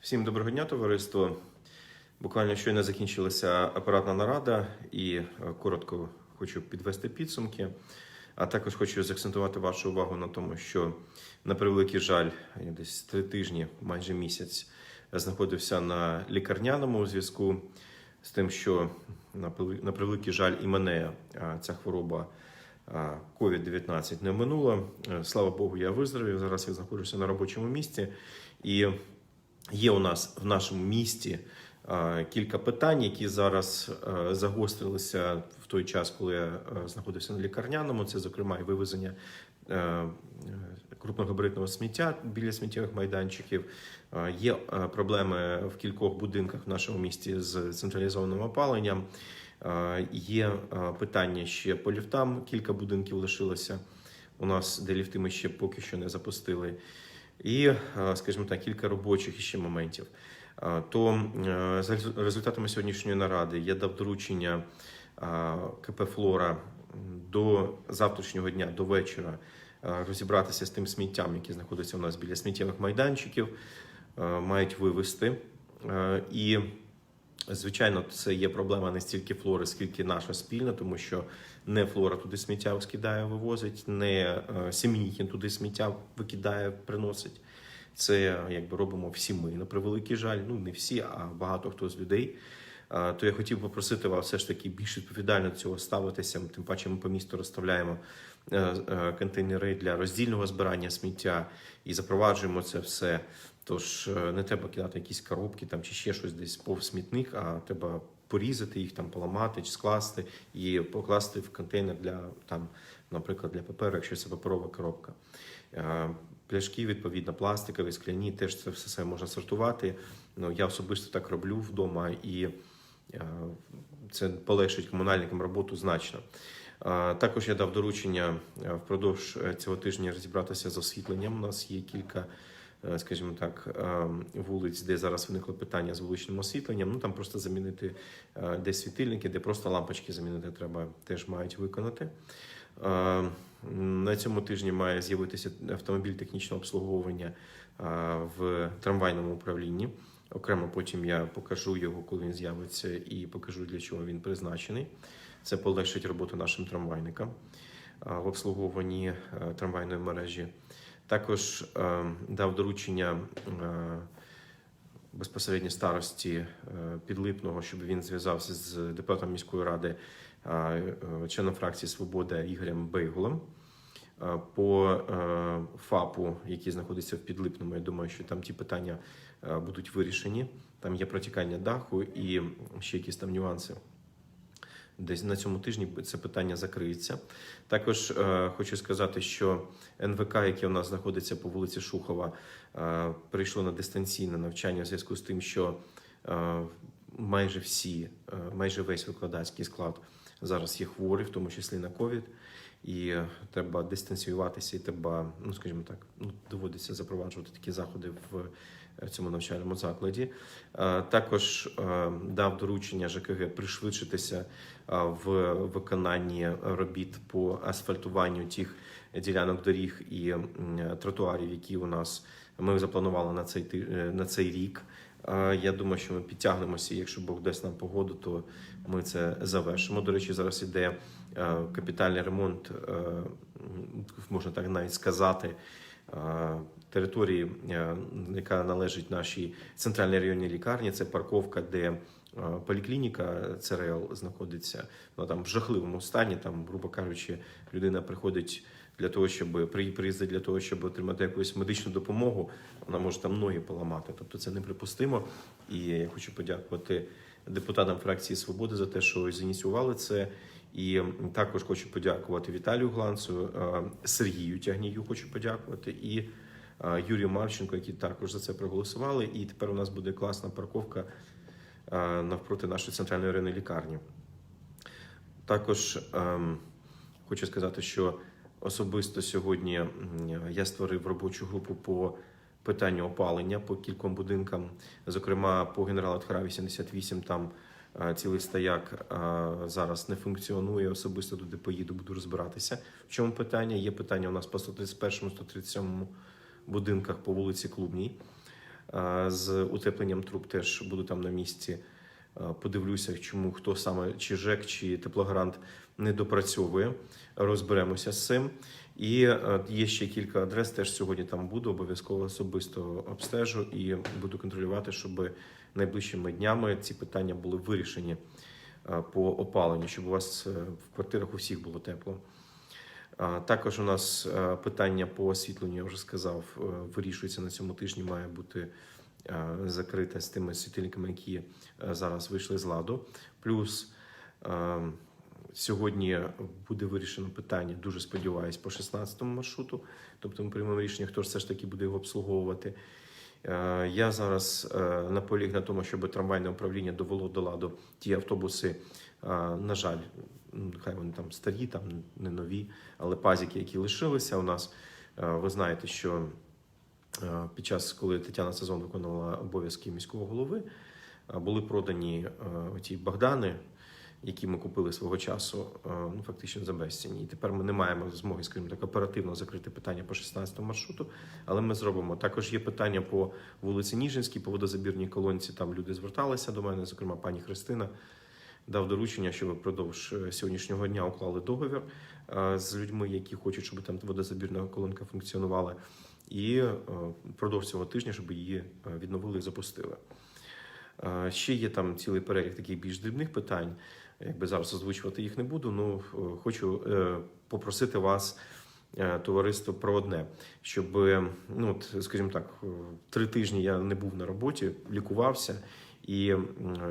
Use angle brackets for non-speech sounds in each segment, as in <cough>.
Всім доброго дня, товариство. Буквально щойно закінчилася апаратна нарада, і е, коротко хочу підвести підсумки. А також хочу заакцентувати вашу увагу на тому, що на превеликий жаль, я десь три тижні, майже місяць, знаходився на лікарняному зв'язку з тим, що на превели- превеликий жаль і мене ця хвороба COVID-19 не минула. Е, Слава Богу, я виздоровів. Зараз я знаходжуся на робочому місці. І Є у нас в нашому місті кілька питань, які зараз загострилися в той час, коли я знаходився на лікарняному. Це, зокрема, і вивезення крупногабаритного сміття біля сміттєвих майданчиків. Є проблеми в кількох будинках в нашому місті з централізованим опаленням. Є питання ще по ліфтам. Кілька будинків лишилося у нас, де ліфти ми ще поки що не запустили. І, е, скажімо так, кілька робочих ще моментів. Е, То е, за результатами сьогоднішньої наради я дав доручення КП Флора до завтрашнього дня, до вечора, розібратися з тим сміттям, яке знаходиться у нас біля сміттєвих майданчиків, мають вивезти. І Звичайно, це є проблема не стільки флори, скільки наша спільна, тому що не флора туди сміття скидає, вивозить, не е, Сім'їхін туди сміття викидає, приносить. Це якби робимо всі ми. На превеликий жаль, ну не всі, а багато хто з людей. Е, То я хотів попросити вас все ж таки більш відповідально до цього ставитися. Тим паче ми по місту розставляємо е, контейнери для роздільного збирання сміття і запроваджуємо це все. Тож е, не треба кидати якісь коробки там чи ще щось десь повз смітник, а треба порізати їх, там поламати чи скласти і покласти в контейнер для там, наприклад, для паперу, якщо це паперова коробка. Е, Пляшки, відповідно, пластикові, скляні, теж це все можна сортувати. Ну, я особисто так роблю вдома, і е, це полегшить комунальникам роботу значно. Також я дав доручення впродовж цього тижня розібратися з освітленням. У нас є кілька скажімо так, е, вулиць, де зараз виникло питання з вуличним освітленням. Ну там просто замінити е, де світильники, де просто лампочки замінити треба, теж мають виконати. Е, На цьому тижні має з'явитися автомобіль технічного обслуговування е, в трамвайному управлінні. Окремо потім я покажу його, коли він з'явиться, і покажу для чого він призначений. Це полегшить роботу нашим трамвайникам е, в обслуговуванні е, трамвайної мережі. Також е, дав доручення е, безпосередньо старості е, Підлипного, щоб він зв'язався з депутатом міської ради, е, е, членом фракції Свобода Ігорем Бейгулем. Е, По е, ФАПу, який знаходиться в Підлипному, я думаю, що там ті питання е, будуть вирішені. Там є протікання даху і ще якісь там нюанси. Десь на цьому тижні це питання закриється. Також е, хочу сказати, що НВК, яке у нас знаходиться по вулиці Шухова, е, перейшло на дистанційне навчання в зв'язку з тим, що е, майже всі, е, майже весь викладацький склад зараз є хворі, в тому числі на ковід. І е, треба дистанціюватися, і треба, ну скажімо так, ну доводиться запроваджувати такі заходи в е, цьому навчальному закладі. Е, Також е, дав доручення ЖКГ пришвидшитися е, в виконанні робіт по асфальтуванню тих ділянок доріг і тротуарів, які у нас ми запланували на цей на цей рік. Я думаю, що ми підтягнемося. Якщо Бог дасть нам погоду, то ми це завершимо. До речі, зараз іде капітальний ремонт, можна так навіть сказати. Території, е, яка належить нашій центральній районній лікарні, це парковка, де е, поліклініка ЦРЛ знаходиться. Вона там в жахливому стані. Там, грубо кажучи, людина приходить для того, щоб при- приїздить для того, щоб отримати якусь медичну допомогу. Вона може там ноги поламати. Тобто це неприпустимо. І я хочу подякувати депутатам фракції Свободи за те, що зініціювали це. І також хочу подякувати Віталію Гланцу, е, Сергію Тягнію. Хочу подякувати і Юрію Марченко, які також за це проголосували. І тепер у нас буде класна парковка е, навпроти нашої центральної районної лікарні. Також ем, хочу сказати, що особисто сьогодні я створив робочу групу по питанню опалення по кільком будинкам, зокрема по генерала Тхара 88, там е, цілий стояк е, зараз не функціонує. Особисто туди поїду, буду розбиратися. В чому питання? Є питання у нас по 131 137 будинках по вулиці Клубній. З утепленням труб теж буду там на місці. Подивлюся, чому хто саме чи ЖЕК, чи теплогарант не допрацьовує. Розберемося з цим. І е, є ще кілька адрес. Теж сьогодні там буду. Обов'язково особисто обстежу і буду контролювати, щоб найближчими днями ці питання були вирішені е, по опаленню, щоб у вас е, в квартирах у всіх було тепло. Також у нас е, питання по освітленню, я вже сказав, е, вирішується на цьому тижні. Має бути е, закрите з тими світильниками, які зараз вийшли з ладу. Плюс сьогодні буде вирішено питання, дуже сподіваюсь, по 16-му маршруту. Тобто ми приймемо рішення, хто ж все ж таки буде його обслуговувати. Е, Я зараз е, наполіг на тому, щоб трамвайне управління довело до ладу ті автобуси. е, На жаль, хай вони там старі, там не нові, але пазіки, які лишилися у нас. Ви знаєте, що під час, коли Тетяна Сезон виконувала обов'язки міського голови, були продані ті Богдани, які ми купили свого часу, е, ну фактично за безцінь. І тепер ми не маємо змоги, скажімо так, оперативно закрити питання по 16 маршруту, але ми зробимо. Також є питання по вулиці Ніжинській, по водозабірній колонці. Там люди зверталися до мене, зокрема пані Христина. Дав доручення, щоб впродовж е, сьогоднішнього дня уклали договір е, з людьми, які хочуть, щоб там водозабірна колонка функціонувала, і впродовж цього тижня, щоб її відновили і запустили. Е, Ще є там цілий перелік таких більш дрібних питань. Якби зараз озвучувати їх не буду. Ну е, хочу е, попросити вас, товариство, про одне, щоб ну от, скажімо так, три тижні я не був на роботі, лікувався. І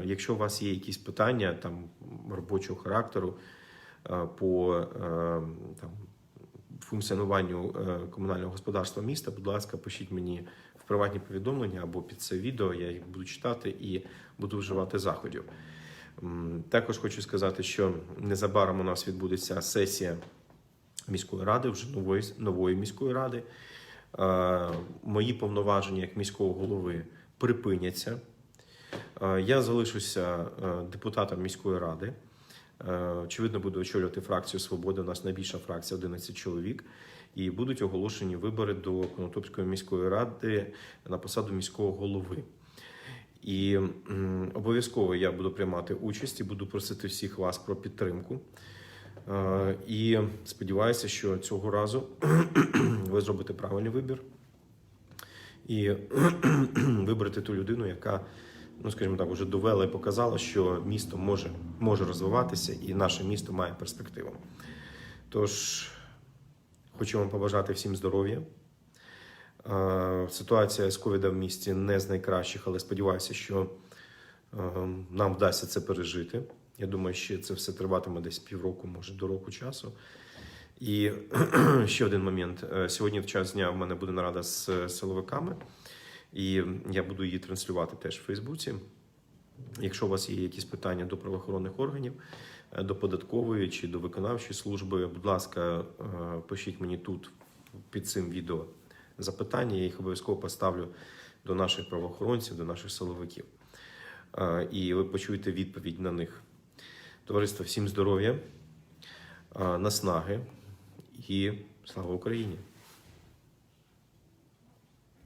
якщо у вас є якісь питання там робочого характеру по там, функціонуванню комунального господарства міста, будь ласка, пишіть мені приватні повідомлення або під це відео. Я їх буду читати і буду вживати заходів. Також хочу сказати, що незабаром у нас відбудеться сесія міської ради, вже нової, нової міської ради. Е, Мої повноваження як міського голови припиняться. Е, Я залишуся е, депутатом міської ради. Е, Очевидно, буду очолювати фракцію Свобода. У нас найбільша фракція 11 чоловік. І будуть оголошені вибори до Конотопської міської ради на посаду міського голови. І обов'язково я буду приймати участь і буду просити всіх вас про підтримку. Е, І сподіваюся, що цього разу <clears throat> ви зробите правильний вибір і <clears throat> виберете ту людину, яка, ну скажімо так, вже довела і показала, що місто може, може розвиватися і наше місто має перспективу. Тож хочу вам побажати всім здоров'я. Е, Ситуація з ковідом в місті не з найкращих, але сподіваюся, що е, нам вдасться це пережити. Я думаю, що це все триватиме десь півроку, може до року часу. І <clears throat> ще один момент. Е, Сьогодні в час дня в мене буде нарада з силовиками, і я буду її транслювати теж в Фейсбуці. Якщо у вас є якісь питання до правоохоронних органів, е, до податкової чи до виконавчої служби, будь ласка, е, пишіть мені тут під цим відео запитання. Я їх обов'язково поставлю до наших правоохоронців, до наших силовиків. Е, І ви почуєте відповідь на них. Товариство, всім здоров'я, наснаги і слава Україні!